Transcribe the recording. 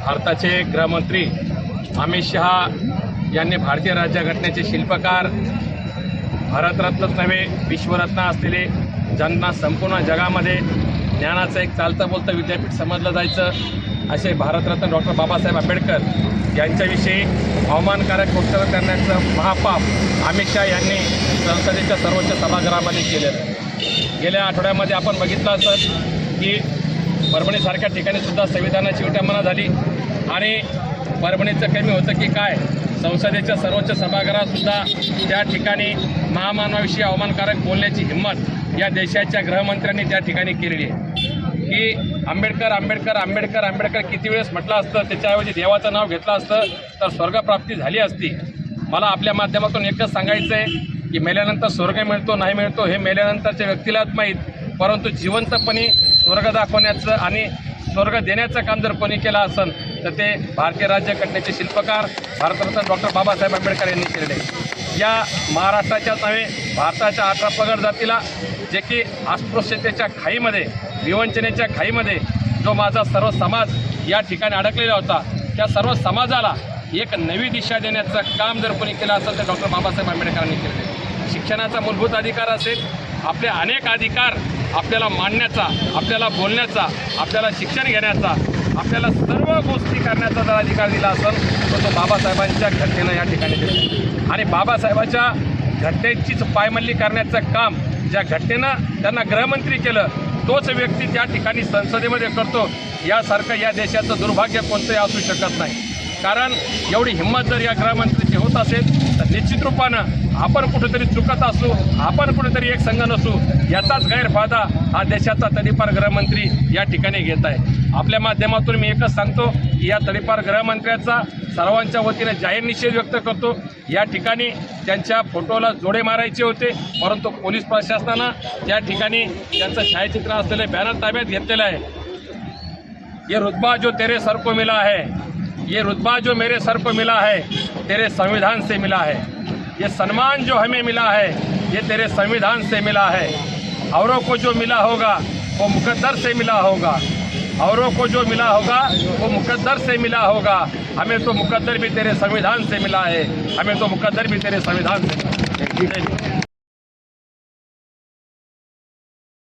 भारताचे गृहमंत्री अमित शहा यांनी भारतीय राज्यघटनेचे शिल्पकार भारतरत्नच नव्हे विश्वरत्न असलेले ज्यांना संपूर्ण जगामध्ये ज्ञानाचं एक चालतं बोलतं विद्यापीठ समजलं जायचं असे भारतरत्न डॉक्टर बाबासाहेब आंबेडकर यांच्याविषयी अवमानकारक वक्तव्य करण्याचं महापाप अमित शहा यांनी संसदेच्या सर्वोच्च सभागृहामध्ये केलं गेल्या आठवड्यामध्ये आपण बघितलं असं की परभणीसारख्या ठिकाणीसुद्धा संविधानाची विटंबना झाली. आणि परभणीचं कमी होतं की काय संसदेच्या सर्वोच्च सभागृहातसुद्धा त्या ठिकाणी महामानवाविषयी अवमानकारक बोलण्याची हिंमत या देशाच्या गृहमंत्र्यांनी त्या ठिकाणी केलेली आहे. की आंबेडकर आंबेडकर आंबेडकर आंबेडकर किती वेळेस म्हटलं असतं त्याच्याऐवजी देवाचं नाव घेतलं असतं तर स्वर्गप्राप्ती झाली असती. मला आपल्या माध्यमातून एकच सांगायचं आहे की मेल्यानंतर स्वर्ग मिळतो नाही मिळतो हे मेल्यानंतरच्या व्यक्तीलाच माहीत परंतु जिवंतपणे स्वर्ग दाखवण्याचं आणि स्वर्ग देण्याचं काम जर कोणी केलं असेल तर ते भारतीय राज्यघटनेचे शिल्पकार भारतरत्न डॉक्टर बाबासाहेब आंबेडकर यांनी केलेले या महाराष्ट्राच्याच नव्हे भारताच्या अठरा पगड जातीला जे की अस्पृश्यतेच्या खाईमध्ये विवंचनेच्या खाईमध्ये जो माझा सर्व समाज या ठिकाणी अडकलेला होता त्या सर्व समाजाला एक नवी दिशा देण्याचं काम जर कोणी केलं असेल तर डॉक्टर बाबासाहेब आंबेडकरांनी केलेलं शिक्षणाचा मूलभूत अधिकार असेल आपले अनेक अधिकार आपल्याला मांडण्याचा आपल्याला बोलण्याचा आपल्याला शिक्षण घेण्याचा आपल्याला सर्व गोष्टी करण्याचा जर अधिकार दिला असेल तर तो बाबासाहेबांच्या घटनेनं या ठिकाणी दिला. आणि बाबासाहेबाच्या घटनेचीच पायमल्ली करण्याचं काम ज्या घटनेनं त्यांना गृहमंत्री केलं तोच व्यक्ती त्या ठिकाणी संसदेमध्ये करतो. यासारखं या देशाचं दुर्भाग्य कोणतंही असू शकत नाही. कारण एवढी हिंमत जर या गृहमंत्रीची होत असेल तर निश्चित रूपानं आपण कुठेतरी चुकत असू आपण कुठेतरी एक संघ नसू याचाच गैरफायदा हा देशाचा तडीपार गृहमंत्री या ठिकाणी घेत आहे. आपल्या माध्यमातून मी एकच सांगतो की या तडीपार गृहमंत्र्याचा सर्वांच्या वतीने जाहीर निषेध व्यक्त करतो. या ठिकाणी त्यांच्या फोटोला जोडे मारायचे होते परंतु पोलीस प्रशासनानं त्या ठिकाणी त्यांचं छायाचित्र असलेले बॅनर ताब्यात घेतलेलं आहे. ये रुतबा जो तेरे सर को मिला है ये रुतबा जो मेरे सर को मिला है तेरे संविधान से मिला है। ये सम्मान जो हमें मिला है ये तेरे संविधान से मिला है। औरों को जो मिला होगा वो मुकद्दर से मिला होगा। औरों को जो मिला होगा वो मुकद्दर से मिला होगा। हमें तो मुकद्दर भी तेरे संविधान से मिला है। हमें तो मुकद्दर भी तेरे संविधान से मिला है।